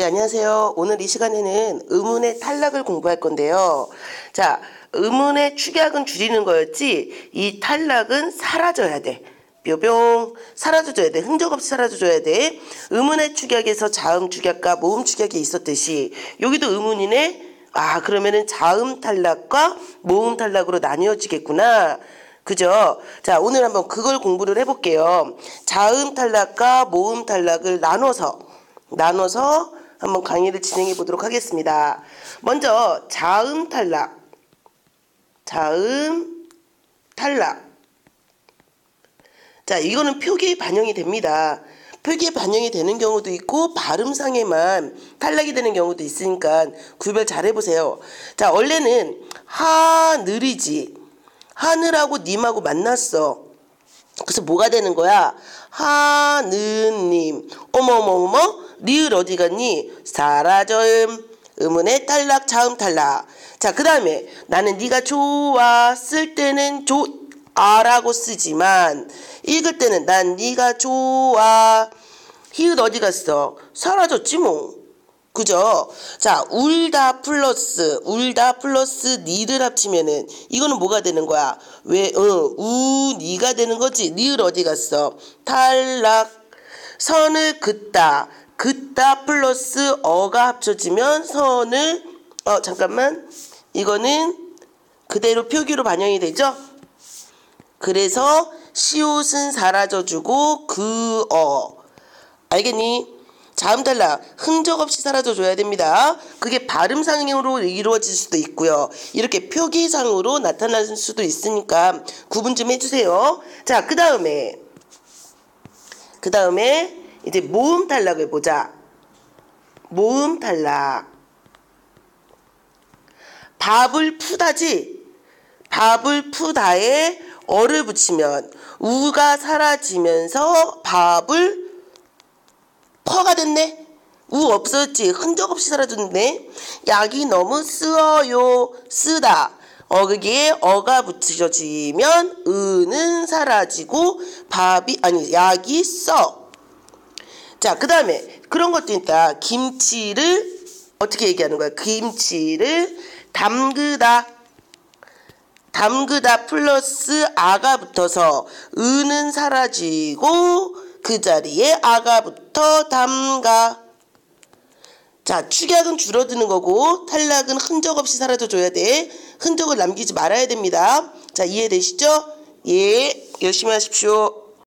예, 안녕하세요. 오늘 이 시간에는 의문의 탈락을 공부할 건데요. 자, 의문의 축약은 줄이는 거였지, 이 탈락은 사라져야 돼. 뾰병 사라져줘야 돼. 흔적 없이 사라져줘야 돼. 의문의 축약에서 자음 축약과 모음 축약이 있었듯이 여기도 의문이네. 아 그러면은 자음 탈락과 모음 탈락으로 나뉘어지겠구나. 그죠? 자 오늘 한번 그걸 공부를 해볼게요. 자음 탈락과 모음 탈락을 나눠서 나눠서 한번 강의를 진행해 보도록 하겠습니다. 먼저 자음 탈락, 자음 탈락. 자, 이거는 표기에 반영이 됩니다. 표기에 반영이 되는 경우도 있고 발음상에만 탈락이 되는 경우도 있으니까 구별 잘 해보세요. 자, 원래는 하늘이지. 하늘하고 님하고 만났어. 그래서 뭐가 되는 거야? 하느님. 어머머머머 리을 어디 갔니? 사라져음. 의문의 탈락, 자음 탈락. 자, 그 다음에 나는 네가 좋아 쓸 때는 조 아라고 쓰지만 읽을 때는 난 네가 좋아. 히읗 어디 갔어? 사라졌지 뭐. 그죠? 자, 울다 플러스 울다 플러스 니를 합치면은 이거는 뭐가 되는 거야? 왜? 어, 우 니가 되는 거지. 니을 어디 갔어? 탈락. 선을 긋다. 긋다 플러스 어가 합쳐지면 선을 어 잠깐만 이거는 그대로 표기로 반영이 되죠. 그래서 시옷은 사라져주고 그 어 알겠니? 자음 탈락 흔적 없이 사라져 줘야 됩니다. 그게 발음상으로 이루어질 수도 있고요. 이렇게 표기상으로 나타날 수도 있으니까 구분 좀 해주세요. 자, 그 다음에 그 다음에 이제 모음 탈락을 보자. 모음 탈락. 밥을 푸다지. 밥을 푸다에 어를 붙이면 우가 사라지면서 밥을 퍼가 됐네. 우 없었지. 흔적 없이 사라졌네. 약이 너무 쓰어요. 쓰다. 어, 그게 어가 붙여지면 은은 사라지고 밥이 아니 약이 써. 자, 그 다음에 그런 것도 있다. 김치를 어떻게 얘기하는 거야? 김치를 담그다. 담그다 플러스 아가 붙어서 은은 사라지고 그 자리에 아가 붙어 담가. 자, 축약은 줄어드는 거고 탈락은 흔적 없이 사라져 줘야 돼. 흔적을 남기지 말아야 됩니다. 자, 이해되시죠? 예, 열심히 하십시오.